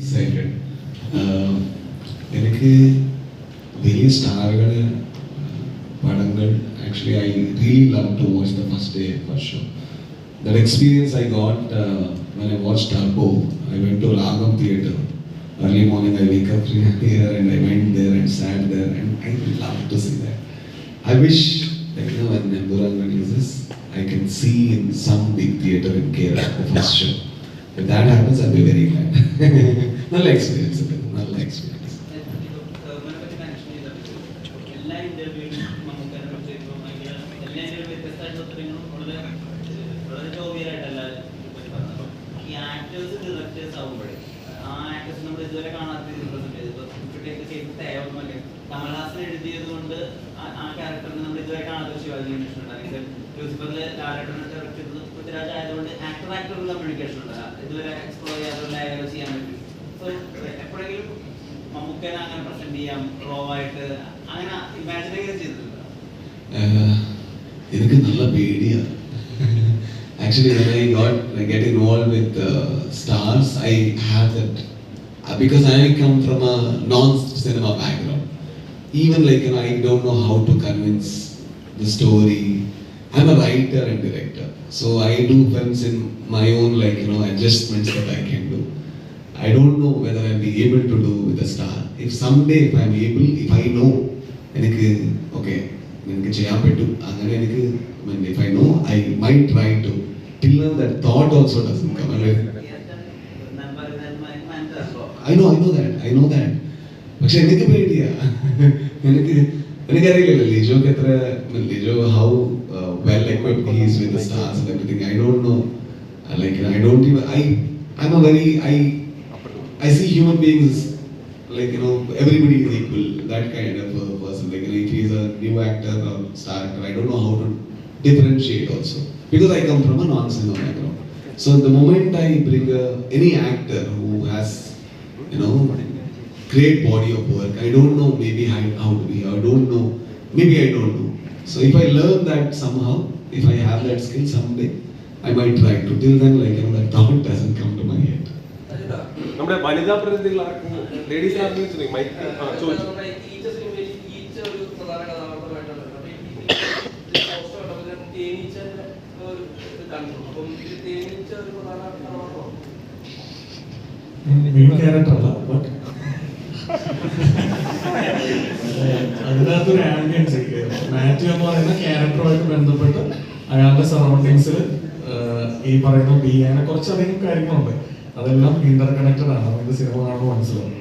Excited എനിക്ക് വലിയ സ്റ്റാറുകൾ പടങ്ങൾ actually I really love to watch the first day first show that experience I got when I watched Turbo, I went to Ragam Theatre. Early morning, I wake up here and I went there and sat there, and I love to see that. I wish, like, you know, when Nemburan releases, I can see in some big theatre in Kerala the first show. If that happens, I'll be very glad. നല്ല experience നല്ല experience എഴുതിയത് കൊണ്ട് ആ ക്യാരക്ടറിനെ നമ്മൾ ഇതുവരെ കാണാത്ത Shivaji ലൂസിഫറിലെ ഡയറക്ടറിനെ direct ചെയ്തത് പൃഥ്വിരാജ് ആയതുകൊണ്ട് ആക്ടർ ആക്ടറും കമ്മ്യൂണിക്കേഷൻ ഉണ്ട് ഇതുവരെ എക്സ്പ്ലോർ ചെയ്യാത്ത ലെയർ ചെയ്യാൻ പറ്റും സോ എപ്പോഴെങ്കിലും മമ്മൂക്കനെ അങ്ങനെ പ്രസന്റ് ചെയ്യാം റോ ആയിട്ട് അങ്ങനെ ഇമാജിനൊക്കെ ചെയ്തിട്ടുണ്ട് എനിക്ക് നല്ല പേടിയാണ് actually when I got like, get involved with uh, stars I had that uh, because I come from a non-cinema background even like you know I don't know how to convince the story I'm a writer and director so I do films in my own like you know adjustments that I can do I don't know whether I'll be able to do with a star. If someday if I'm able, if I know, എനിക്ക് okay എനിക്ക് ചെയ്യാൻ പറ്റും അങ്ങനെ എനിക്ക് if I know, I might try to. Till now that thought also doesn't come. I I know, I know that, I know that. പക്ഷെ എനിക്ക് പേടിയാ എനിക്ക് എനിക്കറിയില്ലല്ലോ ലിജോക്ക് എത്ര Lijo how uh, well equipped he is with the stars and everything. I don't know. Uh, like I don't even I I'm a very I I see human beings like you know everybody is equal. That kind of a person. Like you know, if he's a new actor or star actor, I don't know how to differentiate also because I come from a non-cinema background. So the moment I bring a, any actor who has you know great body of work, I don't know maybe how to be. I don't know. Maybe I don't know. So if I learn that somehow, if I have that skill someday, I might try to. Till then, like you know, that thought doesn't come to my head. നമ്മുടെ വനിതാ പ്രതിനിധികൾ ആർക്കും ladies ആർക്കും mic ആ, ചോദിച്ചു ഈച്ച സിനിമയിൽ ഈച്ച ഒരു പ്രധാന കഥാപാത്രമായിട്ടാണ് അപ്പൊ ഈ പോസ്റ്റർ കണ്ടപ്പോൾ ഞാൻ തേനീച്ചന്റെ ഒരു ഇത് കണ്ടു അപ്പം ഇത് തേനീച്ച ഒരു പ്രധാന കഥാപാത്രമാണ് മെയിൻ ക്യാരക്ടർ അല്ല ബട്ട് അതിനകത്തൊരു ആംബിയൻസ് മാത്യു എന്ന് പറയുന്ന ക്യാരക്ടറുമായിട്ട് ബന്ധപ്പെട്ട് അയാളുടെ സറൗണ്ടിങ്സിൽ ഈ പറയുന്ന ബി അങ്ങനെ കുറച്ചധികം കാര്യങ്ങളുണ്ട്. അതെല്ലാം ഇന്റർ കണക്റ്റഡ് ആണ്. നമുക്ക് സിനിമ കാണുമ്പോൾ മനസ്സിലാവും.